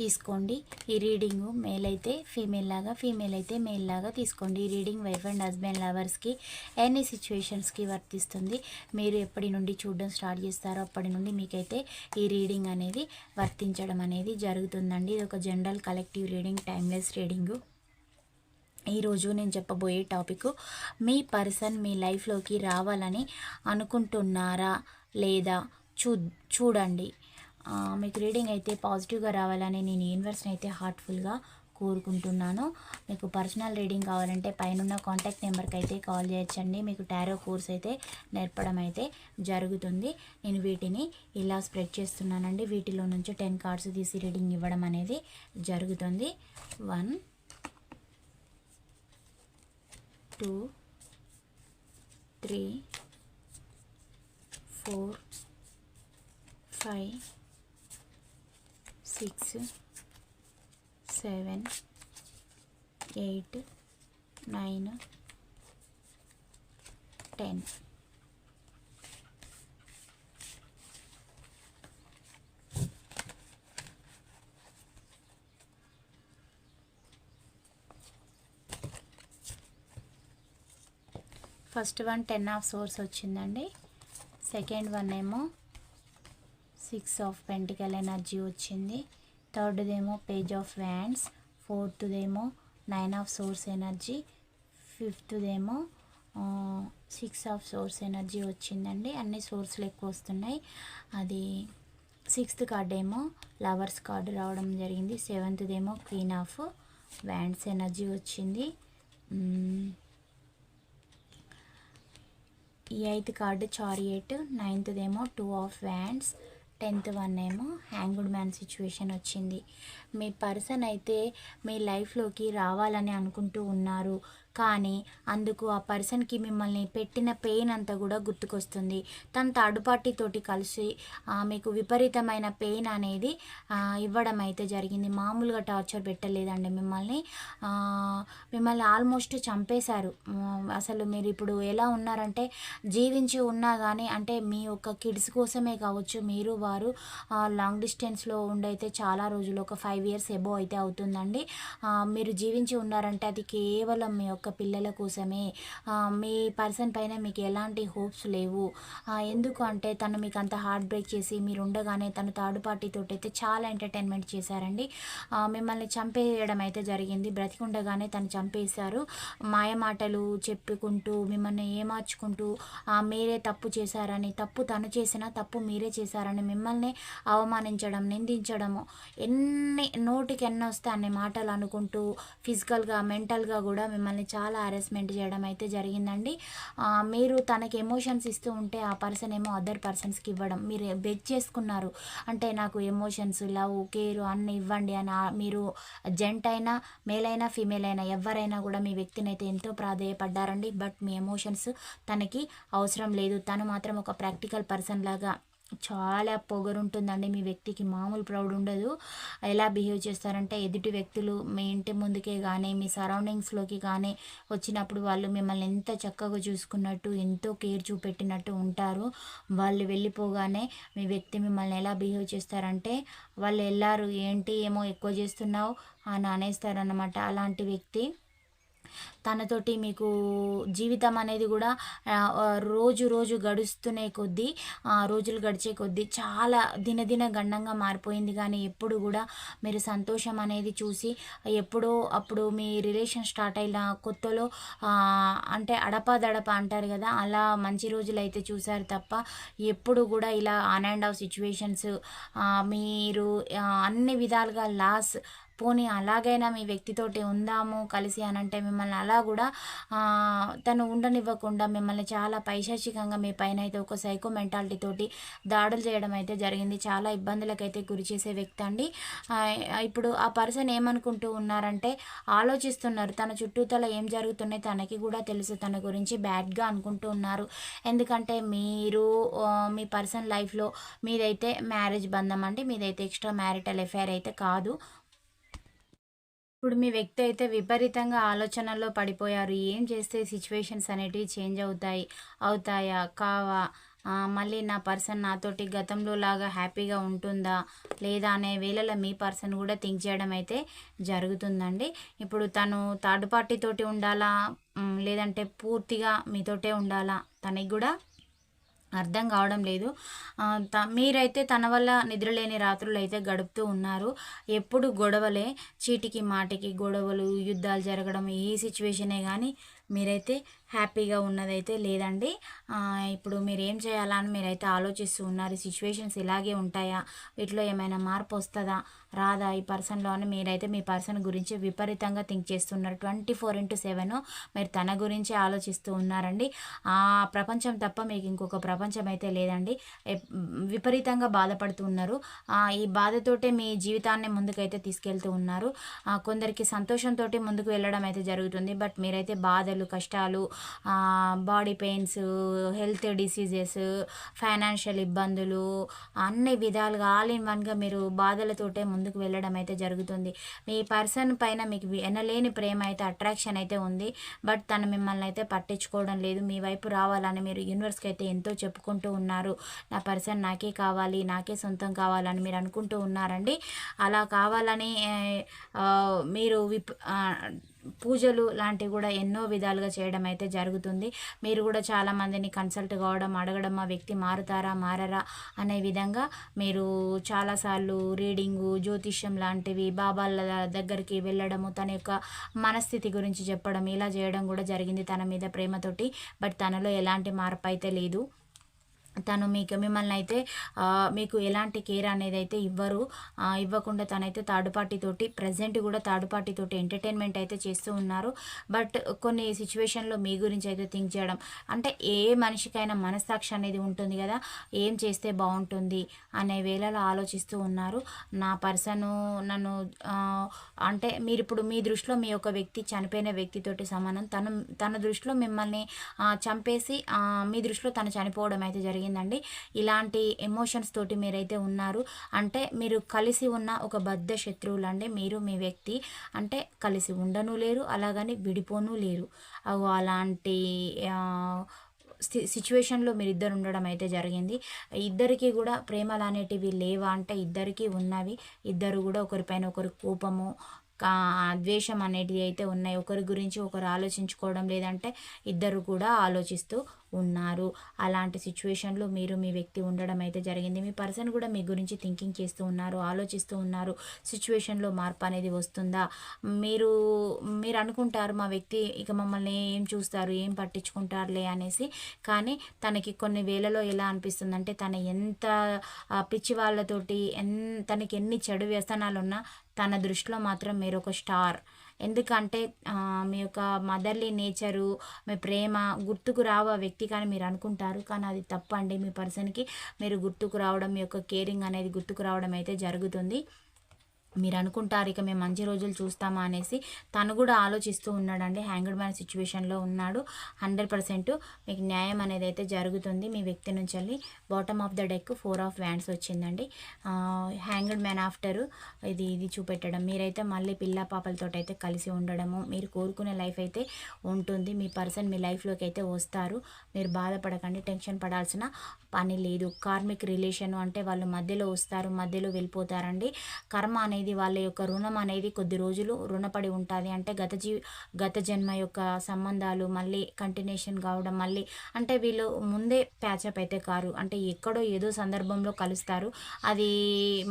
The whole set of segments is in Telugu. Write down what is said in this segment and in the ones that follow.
తీసుకోండి. ఈ రీడింగ్ మేల్ అయితే ఫీమేల్ లాగా ఫీమేల్ అయితే మేల్ లాగా తీసుకోండి. ఈ రీడింగ్ వైఫ్ అండ్ హస్బెండ్ లవర్స్కి ఎన్ని సిచ్యువేషన్స్కి వర్తిస్తుంది. మీరు ఎప్పటి నుండి చూడడం స్టార్ట్ చేస్తారో అప్పటి నుండి మీకైతే ఈ రీడింగ్ అనేది వర్తించడం అనేది జరుగుతుందండి. ఇది ఒక general collective reading timeless reading. ఈరోజు నేను చెప్పబోయే టాపిక్ మీ పర్సన్ మీ లైఫ్లోకి రావాలని అనుకుంటున్నారా లేదా చూ చూడండి. మీకు రీడింగ్ అయితే పాజిటివ్గా రావాలని నేను యూనివర్స్ని అయితే హార్ట్ఫుల్గా కోరుకుంటున్నాను. మీకు పర్సనల్ రీడింగ్ కావాలంటే పైన కాంటాక్ట్ నెంబర్కి అయితే కాల్ చేయొచ్చండి. మీకు టారో కోర్స్ అయితే నేర్పడం అయితే జరుగుతుంది. నేను వీటిని ఇలా స్ప్రెడ్ చేస్తున్నానండి. వీటిలో నుంచి టెన్ కార్డ్స్ తీసి రీడింగ్ ఇవ్వడం అనేది జరుగుతుంది. One two three four five six seven eight nine ten. First one ten of swords వచ్చిందండి. సెకండ్ వన్ ఏమో సిక్స్ ఆఫ్ పెంటికల్ ఎనర్జీ వచ్చింది. థర్డ్దేమో పేజ్ ఆఫ్ వ్యాండ్స్ ఫోర్త్దేమో నైన్ ఆఫ్ సోర్స్ ఎనర్జీ ఫిఫ్త్దేమో సిక్స్ ఆఫ్ సోర్స్ ఎనర్జీ వచ్చిందండి. అన్ని సోర్స్లు ఎక్కువ వస్తున్నాయి. అది సిక్స్త్ కార్డ్ ఏమో లవర్స్ కార్డు రావడం జరిగింది. సెవెంత్దేమో క్వీన్ ఆఫ్ వ్యాండ్స్ ఎనర్జీ వచ్చింది. ఈ eighth card chariot. నైన్త్దేమో two of wands tenth one ఏమో హ్యాంగ్డ్ మ్యాన్ సిచ్యువేషన్ వచ్చింది. మీ పర్సన్ అయితే మీ లైఫ్లోకి రావాలని అనుకుంటూ ఉన్నారు. కానీ అందుకు ఆ పర్సన్కి మిమ్మల్ని పెట్టిన పెయిన్ అంతా కూడా గుర్తుకొస్తుంది. తన థర్డ్ పార్టీతోటి కలిసి మీకు విపరీతమైన పెయిన్ అనేది ఇవ్వడం అయితే జరిగింది. మామూలుగా టార్చర్ పెట్టలేదండి మిమ్మల్ని. మిమ్మల్ని ఆల్మోస్ట్ చంపేశారు. అసలు మీరు ఇప్పుడు ఎలా ఉన్నారంటే జీవించి ఉన్నా కానీ అంటే మీ యొక్క కిడ్స్ కోసమే కావచ్చు మీరు వారు లాంగ్ డిస్టెన్స్లో ఉండైతే చాలా రోజులు ఒక ఫైవ్ ఇయర్స్ ఎబో అయితే అవుతుందండి. మీరు జీవించి ఉన్నారంటే అది కేవలం మీ యొక్క పిల్లల కోసమే. మీ పర్సన్ పైన మీకు ఎలాంటి హోప్స్ లేవు. ఎందుకు అంటే తను మీకు అంత హార్ట్ బ్రేక్ చేసి మీరు ఉండగానే తను థర్డ్ పార్టీతో అయితే చాలా ఎంటర్టైన్మెంట్ చేశారండి. మిమ్మల్ని చంపేయడం అయితే జరిగింది. బ్రతికుండగానే తను చంపేశారు. మాయమాటలు చెప్పుకుంటూ మిమ్మల్ని ఏమార్చుకుంటూ మీరే తప్పు చేశారని తప్పు తను చేసినా తప్పు మీరే చేశారని మిమ్మల్ని అవమానించడం నిందించడము ఎన్ని నోటికి ఎన్నొస్తే అన్ని మాటలు అనుకుంటూ ఫిజికల్గా మెంటల్గా కూడా మిమ్మల్ని చాలా హెరాస్మెంట్ చేయడం అయితే జరిగిందండి. మీరు తనకి ఎమోషన్స్ ఇస్తూ ఉంటే ఆ పర్సన్ ఏమో అదర్ పర్సన్స్కి ఇవ్వడం. మీరు బెగ్ చేసుకున్నారు. అంటే నాకు ఎమోషన్స్ లవ్ కేర్ అన్ని ఇవ్వండి అని మీరు జెంట్ అయినా మేల్ అయినా ఫీమేల్ అయినా ఎవరైనా కూడా మీ వ్యక్తిని అయితే ఎంతో ప్రాధేయపడ్డారండి. బట్ మీ ఎమోషన్స్ తనకి అవసరం లేదు. తను మాత్రం ఒక ప్రాక్టికల్ పర్సన్ లాగా చాలా పొగరుంటుందండి. మీ వ్యక్తికి మామూలు ప్రౌడ్ ఉండదు ఎలా బిహేవ్ చేస్తారంటే ఎదుటి వ్యక్తులు మీ ఇంటి ముందుకే కానీ మీ సరౌండింగ్స్లోకి కానీ వచ్చినప్పుడు వాళ్ళు మిమ్మల్ని ఎంత చక్కగా చూసుకున్నట్టు ఎంతో కేర్ చూపెట్టినట్టు ఉంటారు. వాళ్ళు వెళ్ళిపోగానే మీ వ్యక్తి మిమ్మల్ని ఎలా బిహేవ్ చేస్తారంటే వాళ్ళు వెళ్ళారు ఏంటి ఏమో ఎక్కువ చేస్తున్నావు అని అనేస్తారన్నమాట అలాంటి వ్యక్తి. తనతోటి మీకు జీవితం అనేది కూడా రోజు రోజు గడుస్తూనే కొద్దీ ఆ, రోజులు గడిచే కొద్దీ చాలా దినదిన గండంగా మారిపోయింది. కానీ ఎప్పుడు కూడా మీరు సంతోషం అనేది చూసి ఎప్పుడో అప్పుడు మీ రిలేషన్ స్టార్ట్ అయిన కొత్తలో అంటే అడపా అంటారు కదా అలా మంచి రోజులు అయితే చూశారు తప్ప ఎప్పుడు కూడా ఇలా ఆన్ అండ్ ఆఫ్ సిచ్యువేషన్స్ మీరు అన్ని విధాలుగా లాస్ పోనీ అలాగైనా మీ వ్యక్తితోటి ఉందాము కలిసి అని అంటే మిమ్మల్ని అలా కూడా తను ఉండనివ్వకుండా మిమ్మల్ని చాలా పైశాచికంగా మీ పైన అయితే ఒక సైకో మెంటాలిటీ తోటి దాడులు చేయడం అయితే జరిగింది. చాలా ఇబ్బందులకైతే గురి చేసే వ్యక్తి అండి. ఇప్పుడు ఆ పర్సన్ ఏమనుకుంటూ ఉన్నారంటే ఆలోచిస్తున్నారు. తన చుట్టూతల ఏం జరుగుతున్నాయి తనకి కూడా తెలుసు. తన గురించి బ్యాడ్గా అనుకుంటూ ఉన్నారు. ఎందుకంటే మీరు మీ పర్సన్ లైఫ్లో మీదైతే మ్యారేజ్ బంధం అండి. మీదైతే ఎక్స్ట్రా మ్యారిటల్ ఎఫైర్ అయితే కాదు. ఇప్పుడు మీ వ్యక్తి అయితే విపరీతంగా ఆలోచనల్లో పడిపోయారు. ఏం చేస్తే సిచ్యువేషన్స్ అనేటివి చేంజ్ అవుతాయి అవుతాయా? కావా? మళ్ళీ నా పర్సన్ నాతోటి గతంలో లాగా హ్యాపీగా ఉంటుందా? లేదా అనే వేళలో మీ పర్సన్ కూడా థింక్ చేయడం అయితే జరుగుతుందండి. ఇప్పుడు తను థర్డ్ పార్టీతోటి ఉండాలా? లేదంటే పూర్తిగా మీతోటే ఉండాలా? తనకి కూడా అర్థం కావడం లేదు. త మీరైతే తన వల్ల నిద్రలేని రాత్రులు అయితే గడుపుతూ ఉన్నారు. ఎప్పుడు గొడవలే చీటికి మాటికి గొడవలు యుద్ధాలు జరగడం ఈ సిచ్యువేషనే కానీ మీరైతే హ్యాపీగా ఉన్నదైతే లేదండి. ఇప్పుడు మీరు ఏం చేయాలని మీరైతే ఆలోచిస్తూ ఉన్నారు. సిచ్యువేషన్స్ ఇలాగే ఉంటాయా? వీటిలో ఏమైనా మార్పు వస్తుందా? రాదా ఈ పర్సన్లో అని మీరైతే మీ పర్సన్ గురించి విపరీతంగా థింక్ చేస్తున్నారు. ట్వంటీ ఫోర్ ఇంటూ సెవెన్ మీరు తన గురించి ఆలోచిస్తూ ఉన్నారండి. ఆ ప్రపంచం తప్ప మీకు ఇంకొక ప్రపంచం అయితే లేదండి. విపరీతంగా బాధపడుతూ ఉన్నారు. ఈ బాధతోటే మీ జీవితాన్ని ముందుకైతే తీసుకెళ్తూ ఉన్నారు. కొందరికి సంతోషంతో ముందుకు వెళ్ళడం అయితే జరుగుతుంది. బట్ మీరైతే బాధలు కష్టాలు body pains health diseases financial ఇబ్బందులు అన్ని విధాలుగా ఆల్ ఇన్ వన్గా మీరు బాధలతోటే ముందుకు వెళ్ళడం అయితే జరుగుతుంది. మీ పర్సన్ పైన మీకు ఎనలేని ప్రేమ అయితే అట్రాక్షన్ అయితే ఉంది. బట్ తను మిమ్మల్ని అయితే పట్టించుకోవడం లేదు. మీ వైపు రావాలని మీరు యూనివర్స్కి అయితే ఎంతో చెప్పుకుంటూ ఉన్నారు. నా పర్సన్ నాకే కావాలి నాకే సొంతం కావాలని మీరు అనుకుంటూ ఉన్నారండి. అలా కావాలని మీరు విప్ పూజలు లాంటివి కూడా ఎన్నో విధాలుగా చేయడం అయితే జరుగుతుంది. మీరు కూడా చాలా మందిని కన్సల్ట్ కావడం అడగడం ఆ వ్యక్తి మారుతారా మారరా అనే విధంగా మీరు చాలాసార్లు రీడింగు జ్యోతిష్యం లాంటివి బాబాల దగ్గరికి వెళ్ళడము తన యొక్క మనస్థితి గురించి చెప్పడం ఇలా చేయడం కూడా జరిగింది తన మీద ప్రేమతోటి. బట్ తనలో ఎలాంటి మార్పు అయితే లేదు. తను మీకు మిమ్మల్ని అయితే మీకు ఎలాంటి కేర్ అనేది అయితే ఇవ్వరు. ఇవ్వకుండా తనైతే థర్డ్ పార్టీ ప్రజెంట్ కూడా థర్డ్ ఎంటర్టైన్మెంట్ అయితే చేస్తూ ఉన్నారు. బట్ కొన్ని సిచ్యువేషన్లో మీ గురించి అయితే థింక్ చేయడం అంటే ఏ మనిషికైనా మనస్సాక్షి అనేది ఉంటుంది కదా ఏం చేస్తే బాగుంటుంది అనే వేళలో ఆలోచిస్తూ ఉన్నారు. నా పర్సను నన్ను అంటే మీరు ఇప్పుడు మీ దృష్టిలో మీ యొక్క వ్యక్తి చనిపోయిన వ్యక్తితోటి సమానం. తను తన దృష్టిలో మిమ్మల్ని చంపేసి మీ దృష్టిలో తను చనిపోవడం అయితే జరిగింది. జరిగిందండి. ఇలాంటి ఎమోషన్స్ తోటి మీరైతే ఉన్నారు. అంటే మీరు కలిసి ఉన్న ఒక బద్ధ శత్రువులు అండి. మీరు మీ వ్యక్తి అంటే కలిసి ఉండను లేరు అలాగని విడిపోను లేరు. అలాంటి సి- సిచ్యువేషన్లో మీరు ఇద్దరు ఉండడం అయితే జరిగింది. ఇద్దరికి కూడా ప్రేమలు అనేటివి లేవా అంటే ఇద్దరికి ఉన్నవి. ఇద్దరు కూడా ఒకరిపైన ఒకరి కోపము కా ద్వేషం అనేటివి అయితే ఉన్నాయి. ఒకరి గురించి ఒకరు ఆలోచించుకోవడం లేదంటే ఇద్దరు కూడా ఆలోచిస్తూ ఉన్నారు. అలాంటి సిచ్యువేషన్లో మీరు మీ వ్యక్తి ఉండడం అయితే జరిగింది. మీ పర్సన్ కూడా మీ గురించి థింకింగ్ చేస్తూ ఉన్నారు ఆలోచిస్తూ ఉన్నారు. సిచ్యువేషన్లో మార్పు అనేది వస్తుందా? మీరు మీరు అనుకుంటారు మా వ్యక్తి ఇక మమ్మల్ని ఏం చూస్తారు ఏం పట్టించుకుంటారులే అనేసి. కానీ తనకి కొన్ని వేలలో ఎలా అనిపిస్తుందంటే తన ఎంత పిచ్చి వాళ్ళతోటి ఎన్ తనకి ఎన్ని చెడు వ్యసనాలు ఉన్నా తన దృష్టిలో మాత్రం మీరు ఒక స్టార్. ఎందుకంటే మీ యొక్క మదర్లీ నేచరు మీ ప్రేమ గుర్తుకు రావు ఆ వ్యక్తి కానీ మీరు అనుకుంటారు. కానీ అది తప్పండి. మీ పర్సన్కి మీరు గుర్తుకు రావడం మీ యొక్క కేరింగ్ అనేది గుర్తుకు రావడం అయితే జరుగుతుంది. మీరు అనుకుంటారు ఇక మేము మంచి రోజులు చూస్తామా అనేసి తను కూడా ఆలోచిస్తూ ఉన్నాడండి. హ్యాంగ్డ్ మ్యాన్ సిచ్యువేషన్లో ఉన్నాడు. హండ్రెడ్ పర్సెంట్ మీకు న్యాయం అనేది అయితే జరుగుతుంది. మీ వ్యక్తి నుంచి వెళ్ళి bottom of the deck four of wands వచ్చిందండి. హ్యాంగ్డ్ మ్యాన్ ఆఫ్టర్ ఇది ఇది చూపెట్టడం మీరైతే మళ్ళీ పిల్ల పాపలతో అయితే కలిసి ఉండడము మీరు కోరుకునే లైఫ్ అయితే ఉంటుంది. మీ పర్సన్ మీ లైఫ్లోకి అయితే వస్తారు. మీరు బాధపడకండి టెన్షన్ పడాల్సిన పని లేదు. కార్మిక్ రిలేషన్ అంటే వాళ్ళు మధ్యలో వస్తారు మధ్యలో వెళ్ళిపోతారండి. కర్మ అనేది వాళ్ళ యొక్క రుణం అనేది కొద్ది రోజులు రుణపడి ఉంటుంది. అంటే గత జీ గత జన్మ యొక్క సంబంధాలు మళ్ళీ కంటిన్యూషన్ కావడం మళ్ళీ అంటే వీళ్ళు ముందే ప్యాచప్ అయితే కారు. అంటే ఎక్కడో ఏదో సందర్భంలో కలుస్తారు. అది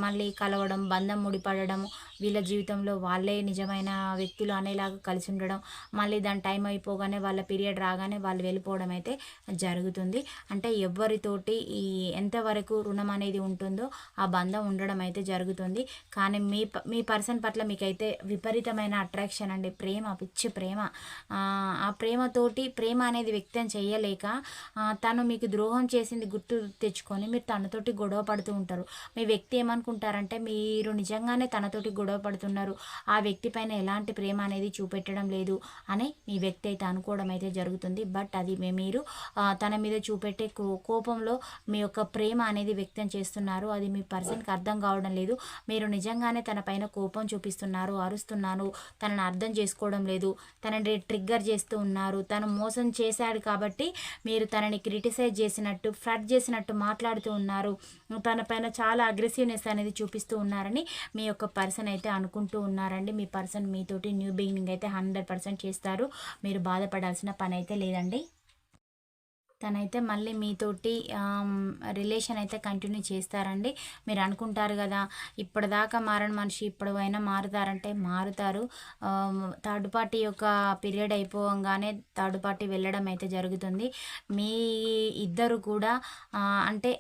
మళ్ళీ కలవడం బంధం ముడిపడడం వీళ్ళ జీవితంలో వాళ్ళే నిజమైన వ్యక్తులు అనేలాగా కలిసి ఉండడం మళ్ళీ దాని టైం అయిపోగానే వాళ్ళ పీరియడ్ రాగానే వాళ్ళు వెళ్ళిపోవడం అయితే జరుగుతుంది. అంటే ఎవరితోటి ఈ ఎంతవరకు రుణం అనేది ఉంటుందో ఆ బంధం ఉండడం అయితే జరుగుతుంది. కానీ మీ మీ పర్సన్ పట్ల మీకైతే విపరీతమైన అట్రాక్షన్ అండి. ప్రేమ పిచ్చి ప్రేమ. ఆ, ప్రేమతోటి ప్రేమ అనేది వ్యక్తం చేయలేక తను మీకు ద్రోహం చేసింది గుర్తు తెచ్చుకొని మీరు తనతోటి గొడవ పడుతూ ఉంటారు. మీ వ్యక్తి ఏమనుకుంటారంటే మీరు నిజంగానే తనతోటి గొడవ పడుతున్నారు. ఆ వ్యక్తి పైన ఎలాంటి ప్రేమ అనేది చూపెట్టడం లేదు అని మీ వ్యక్తి అయితే అనుకోవడం అయితే జరుగుతుంది. బట్ అది మీ- మీరు తన మీద చూపెట్టే కో- కోపంలో మీ యొక్క ప్రేమ అనేది వ్యక్తం చేస్తున్నారు. అది మీ పర్సన్కి అర్థం కావడం లేదు. మీరు నిజంగానే తన పైన కోపం చూపిస్తున్నారు అరుస్తున్నారు తనను అర్థం చేసుకోవడం లేదు తనని ట్రిగ్గర్ చేస్తూ ఉన్నారు తను మోసం చేశాడు కాబట్టి మీరు తనని క్రిటిసైజ్ చేసినట్టు ఫ్లడ్ చేసినట్టు మాట్లాడుతూ ఉన్నారు. తన పైన చాలా అగ్రెసివ్నెస్ అనేది చూపిస్తూ ఉన్నారని మీ యొక్క పర్సన్ అయితే అనుకుంటూ ఉన్నారండి. మీ పర్సన్ మీతోటి న్యూ బిగినింగ్ అయితే హండ్రెడ్ పర్సెంట్ చేస్తారు. మీరు బాధపడాల్సిన పని అయితే లేదండి. తనైతే మళ్ళీ మీతోటి రిలేషన్ అయితే కంటిన్యూ చేస్తారండి. మీరు అనుకుంటారు కదా ఇప్పటిదాకా మారని మనిషి ఇప్పటివైనా మారుతారంటే మారుతారు. థర్డ్ పార్టీ యొక్క పీరియడ్ అయిపోగానే థర్డ్ పార్టీ వెళ్ళడం అయితే జరుగుతుంది. మీ ఇద్దరు కూడా అంటే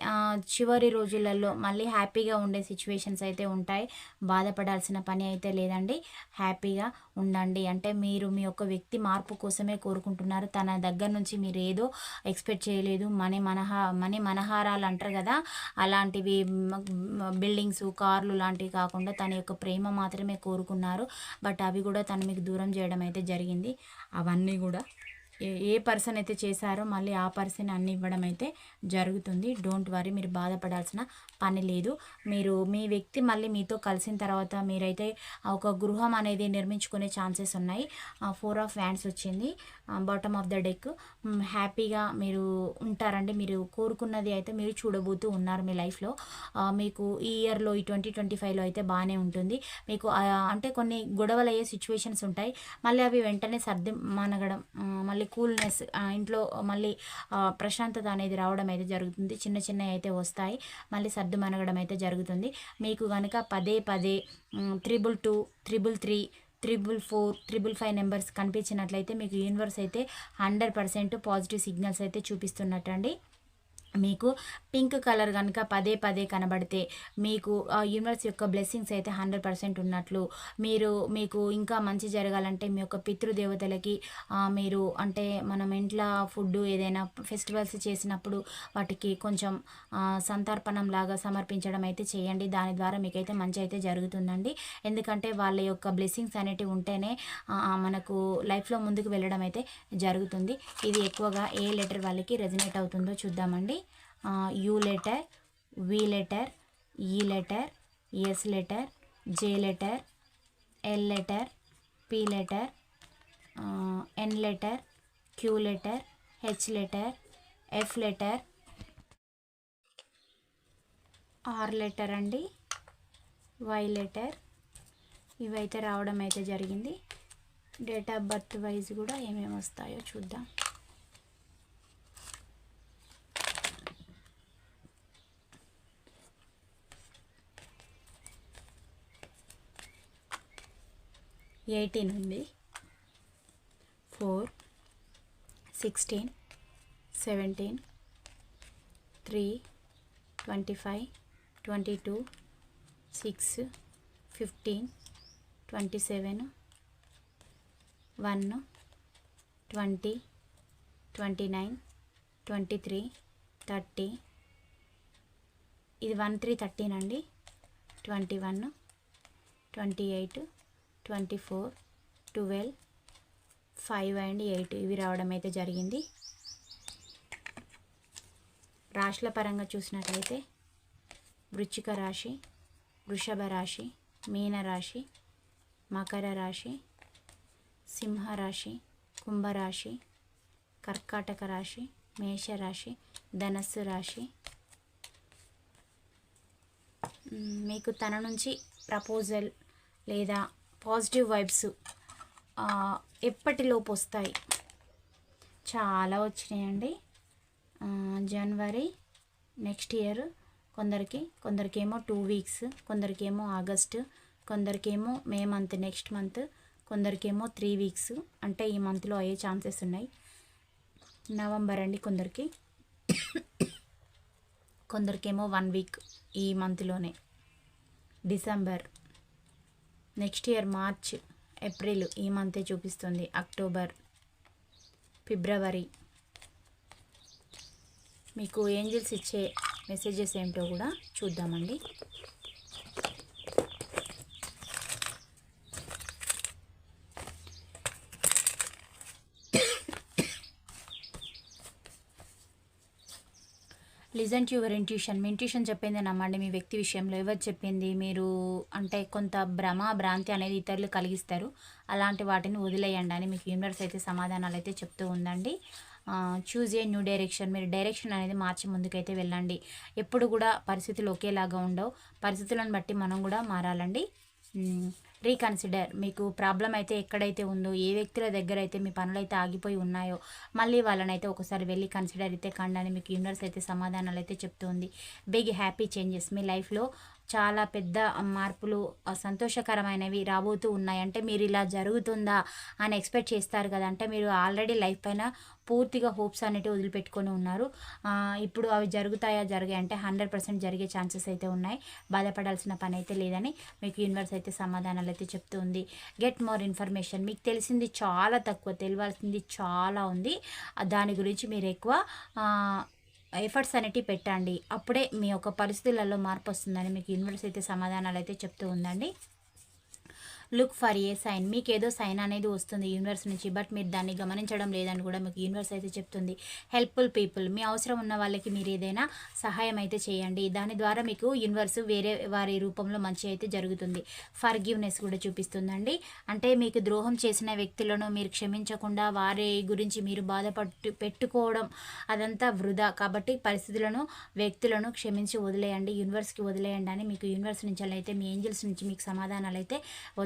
చివరి రోజులలో మళ్ళీ హ్యాపీగా ఉండే సిచ్యువేషన్స్ అయితే ఉంటాయి. బాధపడాల్సిన పని అయితే లేదండి. హ్యాపీగా ఉండండి. అంటే మీరు మీ యొక్క వ్యక్తి మార్పు కోసమే కోరుకుంటున్నారు. తన దగ్గర నుంచి మీరు ఏదో ఎక్స్పెక్ట్ చేయలేదు. మనీ మనహా మనీ మనహారాలు అంటారు కదా అలాంటివి బిల్డింగ్స్ కార్లు లాంటివి కాకుండా తన యొక్క ప్రేమ మాత్రమే కోరుకున్నారు. బట్ అవి కూడా తను మీకు దూరం చేయడం అయితే జరిగింది. అవన్నీ కూడా ఏ ఏ పర్సన్ అయితే చేశారో మళ్ళీ ఆ పర్సన్ అన్ని ఇవ్వడం అయితే జరుగుతుంది. డోంట్ వరీ మీరు బాధపడాల్సిన పని లేదు. మీరు మీ వ్యక్తి మళ్ళీ మీతో కలిసిన తర్వాత మీరైతే ఒక గృహం అనేది నిర్మించుకునే ఛాన్సెస్ ఉన్నాయి. ఫోర్ ఆఫ్ హ్యాండ్స్ వచ్చింది. బాటమ్ ఆఫ్ ద డెక్ హ్యాపీగా మీరు ఉంటారండి. మీరు కోరుకున్నది అయితే మీరు చూడబోతూ ఉన్నారు మీ లైఫ్లో మీకు ఈ ఇయర్లో ఈ ట్వంటీ ట్వంటీ ఫైవ్లో అయితే బాగానే ఉంటుంది. మీకు అంటే కొన్ని గొడవలు అయ్యే సిచ్యువేషన్స్ ఉంటాయి. మళ్ళీ అవి వెంటనే సర్ది మనగడం మళ్ళీ కూల్నెస్ ఇంట్లో మళ్ళీ ప్రశాంతత అనేది రావడం అయితే జరుగుతుంది. చిన్న చిన్నవి అయితే వస్తాయి. మళ్ళీ సర్దు మనగడం అయితే జరుగుతుంది. మీకు కనుక పదే పదే triple two triple three triple four triple five numbers కనిపించినట్లయితే మీకు యూనివర్స్ అయితే హండ్రెడ్ పర్సెంట్ పాజిటివ్ సిగ్నల్స్ అయితే చూపిస్తున్నట్టండి. మీకు పింక్ కలర్ కనుక పదే పదే కనబడితే మీకు యూనివర్స్ యొక్క బ్లెస్సింగ్స్ అయితే హండ్రెడ్ పర్సెంట్ ఉన్నట్లు మీరు మీకు ఇంకా మంచి జరగాలంటే మీ యొక్క పితృదేవతలకి మీరు అంటే మనం ఇంట్లో ఫుడ్ ఏదైనా ఫెస్టివల్స్ చేసినప్పుడు వాటికి కొంచెం సంతర్పణం లాగా సమర్పించడం అయితే చేయండి. దాని ద్వారా మీకైతే మంచి అయితే జరుగుతుందండి. ఎందుకంటే వాళ్ళ యొక్క బ్లెస్సింగ్స్ అనేటివి ఉంటేనే మనకు లైఫ్లో ముందుకు వెళ్ళడం అయితే జరుగుతుంది. ఇది ఎక్కువగా ఏ లెటర్ వాళ్ళకి రెజినేట్ అవుతుందో చూద్దామండి. U letter V letter E letter S letter J letter L letter P letter N letter Q letter H letter F letter. R letter అండి వై లెటర్. ఇవైతే రావడం అయితే జరిగింది. డేట్ ఆఫ్ బర్త్ వైజ్ కూడా ఏమేమి వస్తాయో చూద్దాం. ఎయిటీన్ ఉంది. Four sixteen seventeen three twenty five twenty two six fifteen twenty seven one twenty twenty nine twenty three thirty. ఇది వన్ త్రీ థర్టీన్ అండి. Twenty one twenty eight twenty four twelve five and eight ఇవి రావడం అయితే జరిగింది. రాశుల పరంగా చూసినట్లయితే వృచ్చిక రాశి వృషభ రాశి మీన రాశి మకర రాశి సింహరాశి కుంభరాశి కర్కాటక రాశి మేషరాశి ధనస్సు రాశి. మీకు తన నుంచి ప్రపోజల్ లేదా పాజిటివ్ వైబ్స్ ఎప్పటిలోపు వస్తాయి? చాలా వచ్చినాయండి. జనవరి నెక్స్ట్ ఇయర్ కొందరికి కొందరికేమో టూ వీక్స్ కొందరికేమో ఆగస్ట్ కొందరికేమో మే మంత్ నెక్స్ట్ మంత్ కొందరికేమో త్రీ వీక్స్ అంటే ఈ మంత్లో అయ్యే ఛాన్సెస్ ఉన్నాయి. నవంబర్ అండి కొందరికి. కొందరికేమో వన్ వీక్ ఈ మంత్లోనే. December next year March April ఈ మంతే చూపిస్తుంది. October February. మీకు ఏంజిల్స్ ఇచ్చే మెసేజెస్ ఏంటో కూడా చూద్దామండి. లిజన్ టు యువర్ ఇంట్యూషన్ మీ ఇంట్యూషన్ చెప్పింది నమ్మండి. మీ వ్యక్తి విషయంలో ఎవరు చెప్పింది? మీరు అంటే కొంత భ్రమ భ్రాంతి అనేది ఇతరులు కలిగిస్తారు. అలాంటి వాటిని వదిలేయండి అని మీకు యూనివర్స్ అయితే సమాధానాలు అయితే చెప్తూ ఉందండి. చూజ్ ఏ న్యూ డైరెక్షన్ మీరు డైరెక్షన్ అనేది మార్చి ముందుకైతే వెళ్ళండి. ఎప్పుడు కూడా పరిస్థితులు ఒకేలాగా ఉండవు. పరిస్థితులను బట్టి మనం కూడా మారాలండి. రీకన్సిడర్ మీకు ప్రాబ్లం అయితే ఎక్కడైతే ఉందో ఏ వ్యక్తుల దగ్గర అయితే మీ పనులు అయితే ఆగిపోయి ఉన్నాయో మళ్ళీ వాళ్ళనైతే ఒకసారి వెళ్ళి కన్సిడర్ అయితే కండి మీకు యూనివర్స్ అయితే సమాధానాలు అయితే చెప్తుంది. బిగ్ హ్యాపీ చేంజెస్ మీ లైఫ్లో చాలా పెద్ద మార్పులు సంతోషకరమైనవి రాబోతూ ఉన్నాయి. అంటే మీరు ఇలా జరుగుతుందా అని ఎక్స్పెక్ట్ చేస్తారు కదా. అంటే మీరు ఆల్రెడీ లైఫ్ పైన పూర్తిగా హోప్స్ అనేటివి వదిలిపెట్టుకొని ఉన్నారు. ఇప్పుడు అవి జరుగుతాయా జరిగాయి అంటే హండ్రెడ్ పర్సెంట్ జరిగే ఛాన్సెస్ అయితే ఉన్నాయి. బాధపడాల్సిన పని అయితే లేదని మీకు యూనివర్స్ అయితే సమాధానాలు అయితే చెప్తుంది గెట్ మోర్ ఇన్ఫర్మేషన్. మీకు తెలిసింది చాలా తక్కువ తెలియాల్సింది చాలా ఉంది. దాని గురించి మీరు ఎక్కువ ఎఫర్ట్స్ అనేటివి పెట్టండి. అప్పుడే మీ యొక్క పరిస్థితులలో మార్పు వస్తుందని మీకు యూనివర్స్ అయితే సమాధానాలు అయితే చెప్తూ ఉందండి. Look for a sign. మీకు ఏదో సైన్ అనేది వస్తుంది యూనివర్స్ నుంచి బట్ మీరు దాన్ని గమనించడం లేదని కూడా మీకు యూనివర్స్ అయితే చెప్తుంది. హెల్ప్ఫుల్ పీపుల్ మీ అవసరం ఉన్న వాళ్ళకి మీరు ఏదైనా సహాయం అయితే చేయండి. దాని ద్వారా మీకు యూనివర్స్ వేరే వారి రూపంలో మంచి అయితే జరుగుతుంది. ఫర్ గివ్నెస్ కూడా చూపిస్తుందండి. అంటే మీకు ద్రోహం చేసిన వ్యక్తులను మీరు క్షమించకుండా వారి గురించి మీరు బాధపట్టు పెట్టుకోవడం అదంతా వృధా. కాబట్టి పరిస్థితులను వ్యక్తులను క్షమించి వదిలేయండి. యూనివర్స్కి వదిలేయండి అని మీకు యూనివర్స్ నుంచి అయితే మీ ఏంజల్స్ నుంచి మీకు సమాధానాలు అయితే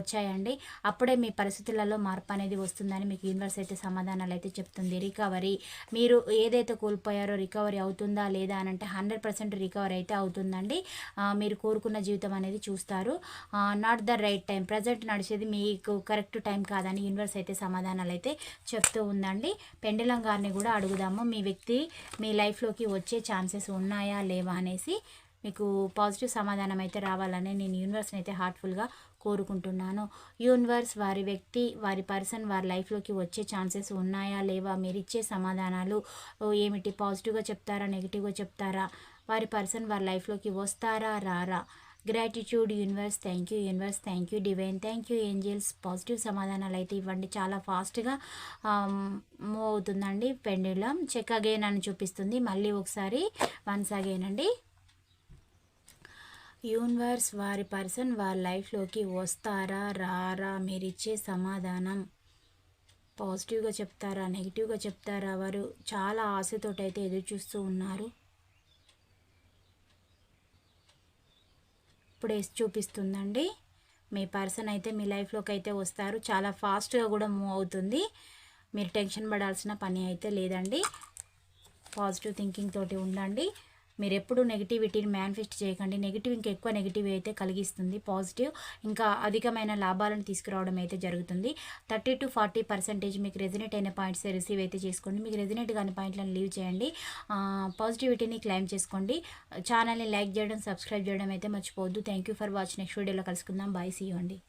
వచ్చాయండి. అప్పుడే మీ పరిస్థితులలో మార్పు అనేది వస్తుందని మీకు యూనివర్స్ అయితే సమాధానాలు అయితే చెప్తుంది. రికవరీ మీరు ఏదైతే కోల్పోయారో రికవరీ అవుతుందా లేదా అని అంటే హండ్రెడ్ పర్సెంట్ రికవరీ అయితే అవుతుందండి. మీరు కోరుకున్న జీవితం అనేది చూస్తారు. Not the right time present నడిచేది మీకు కరెక్ట్ టైం కాదని యూనివర్స్ అయితే సమాధానాలు అయితే చెప్తూ ఉందండి. పెండలం గారిని కూడా అడుగుదాము. మీ వ్యక్తి మీ లైఫ్లోకి వచ్చే ఛాన్సెస్ ఉన్నాయా లేవా అనేసి మీకు పాజిటివ్ సమాధానం అయితే రావాలని నేను యూనివర్స్ని అయితే హార్ట్ఫుల్గా కోరుకుంటున్నాను. యూనివర్స్ వారి వ్యక్తి వారి పర్సన్ వారి లైఫ్లోకి వచ్చే ఛాన్సెస్ ఉన్నాయా లేవా మీరు ఇచ్చే సమాధానాలు ఏమిటి పాజిటివ్గా చెప్తారా నెగిటివ్గా చెప్తారా వారి పర్సన్ వారి లైఫ్లోకి వస్తారా రారా? Gratitude universe thank you universe thank you divine thank you angels. Positive సమాధానాలు అయితే ఇవ్వండి. చాలా ఫాస్ట్గా మూవ్ అవుతుందండి పెండులం చెక్ అగైన్ అని చూపిస్తుంది. మళ్ళీ ఒకసారి వన్స్ అగైన్ అండి. యూనివర్స్ వారి పర్సన్ వారి లైఫ్లోకి వస్తారా రారా మీరు ఇచ్చే సమాధానం. పాజిటివ్గా చెప్తారా నెగిటివ్గా చెప్తారా వారు చాలా ఆశతోటి అయితే ఎదురు చూస్తూ ఉన్నారు. ఇప్పుడు ఎస్ చూపిస్తుందండి. మీ పర్సన్ అయితే మీ లైఫ్లోకి అయితే వస్తారు. చాలా ఫాస్ట్గా కూడా మూవ్ అవుతుంది. మీరు టెన్షన్ పడాల్సిన పని అయితే లేదండి. పాజిటివ్ థింకింగ్ తోటి ఉండండి. మీరు ఎప్పుడు నెగిటివిటీని మేనిఫెస్ట్ చేయకండి. నెగిటివ్ ఇంకా ఎక్కువ నెగిటివ్ అయితే కలిగిస్తుంది. పాజిటివ్ ఇంకా అధికమైన లాభాలను తీసుకురావడం అయితే జరుగుతుంది. థర్టీ టు ఫార్టీ పర్సెంటేజ్ మీకు రెజినేట్ అయిన పాయింట్స్ రిసీవ్ అయితే చేసుకోండి. మీకు రెజినేట్ కాని పాయింట్లను లీవ్ చేయండి. పాజిటివిటీని క్లైమ్ చేసుకోండి. ఛానల్ని లైక్ చేయడం సబ్స్క్రైబ్ చేయడం అయితే మర్చిపోవద్దు. Thank you for watch next వీడియోలో కలుసుకుందాం. బాయ్ సీ అండి.